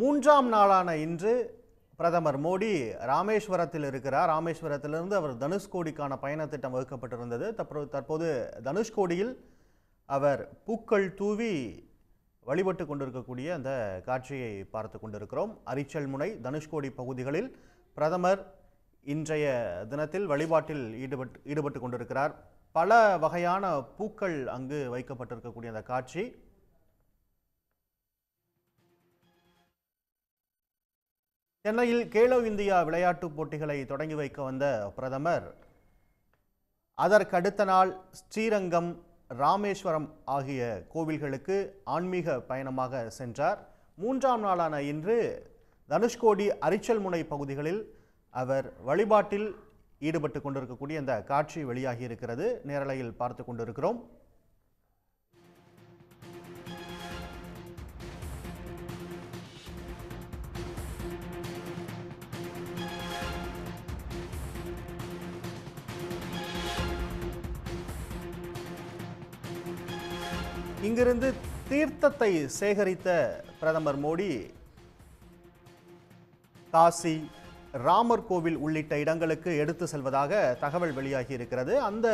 மூன்றாம் நாளான இன்று பிரதமர் மோடி ராமேஸ்வரத்தில் இருக்கிறார். ராமேஸ்வரத்திலிருந்து அவர் தனுஷ்கோடிக்கான பயணத்திட்டம் வகுக்கப்பட்டிருந்தது. தற்போது தனுஷ்கோடியில் அவர் பூக்கள் தூவி வழிபட்டு கொண்டிருக்கக்கூடிய அந்த காட்சியை பார்த்து கொண்டிருக்கிறோம். அரிச்சல் முனை தனுஷ்கோடி பகுதிகளில் பிரதமர் இன்றைய தினத்தில் வழிபாட்டில் ஈடுபட்டு ஈடுபட்டு கொண்டிருக்கிறார். பல வகையான பூக்கள் அங்கு வைக்கப்பட்டிருக்கக்கூடிய அந்த காட்சி. சென்னையில் கேலோ இந்தியா விளையாட்டுப் போட்டிகளை தொடங்கி வைக்க வந்த பிரதமர் அதற்கடுத்த நாள் ஸ்ரீரங்கம் ராமேஸ்வரம் ஆகிய கோவில்களுக்கு ஆன்மீக பயணமாக சென்றார். மூன்றாம் நாளான இன்று தனுஷ்கோடி அரிச்சல் முனை பகுதிகளில் அவர் வழிபாட்டில் ஈடுபட்டு கொண்டிருக்கக்கூடிய அந்த காட்சி வெளியாகி இருக்கிறது. நேரலையில் பார்த்து கொண்டிருக்கிறோம். இங்கிருந்து தீர்த்தத்தை சேகரித்த பிரதமர் மோடி காசி ராமர் கோவில் உள்ளிட்ட இடங்களுக்கு எடுத்து செல்வதாக தகவல் வெளியாகி இருக்கிறது. அந்த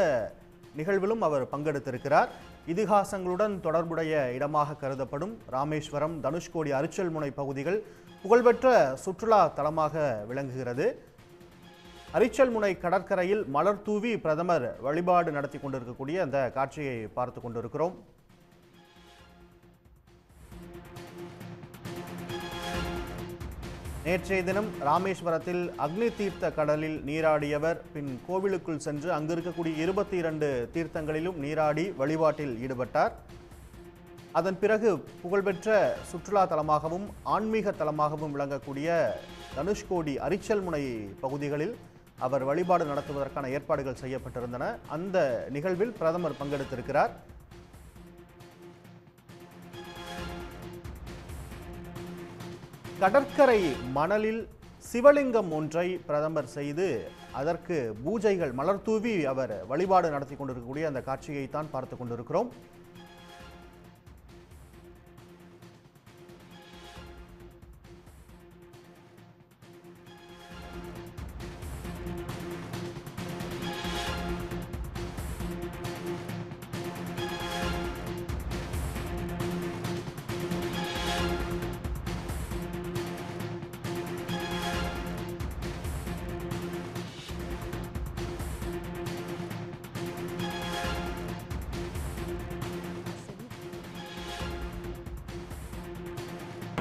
நிகழ்விலும் அவர் பங்கெடுத்திருக்கிறார். இதிகாசங்களுடன் தொடர்புடைய இடமாக கருதப்படும் ராமேஸ்வரம் தனுஷ்கோடி அரிச்சல் முனை பகுதிகள் புகழ்பெற்ற சுற்றுலா தலமாக விளங்குகிறது. அரிச்சல் முனை கடற்கரையில் மலர் தூவி பிரதமர் வழிபாடு நடத்தி கொண்டிருக்கக்கூடிய அந்த காட்சியை பார்த்து கொண்டிருக்கிறோம். நேற்றைய தினம் ராமேஸ்வரத்தில் அக்னி தீர்த்த கடலில் நீராடியவர் பின் கோவிலுக்குள் சென்று அங்கு இருக்கக்கூடிய இருபத்தி இரண்டு தீர்த்தங்களிலும் நீராடி வழிபாட்டில் ஈடுபட்டார். அதன் பிறகு புகழ்பெற்ற சுற்றுலா தலமாகவும் ஆன்மீக தலமாகவும் விளங்கக்கூடிய தனுஷ்கோடி அரிச்சல் முனை பகுதிகளில் அவர் வழிபாடு நடத்துவதற்கான ஏற்பாடுகள் செய்யப்பட்டிருந்தன. அந்த நிகழ்வில் பிரதமர் பங்கெடுத்திருக்கிறார். கடற்கரை மணலில் சிவலிங்கம் ஒன்றை பிரதமர் செய்து அதற்கு பூஜைகள் மலர் தூவி அவர் வழிபாடு நடத்தி கொண்டிருக்கக்கூடிய அந்த காட்சியை தான் பார்த்து கொண்டிருக்கிறோம்.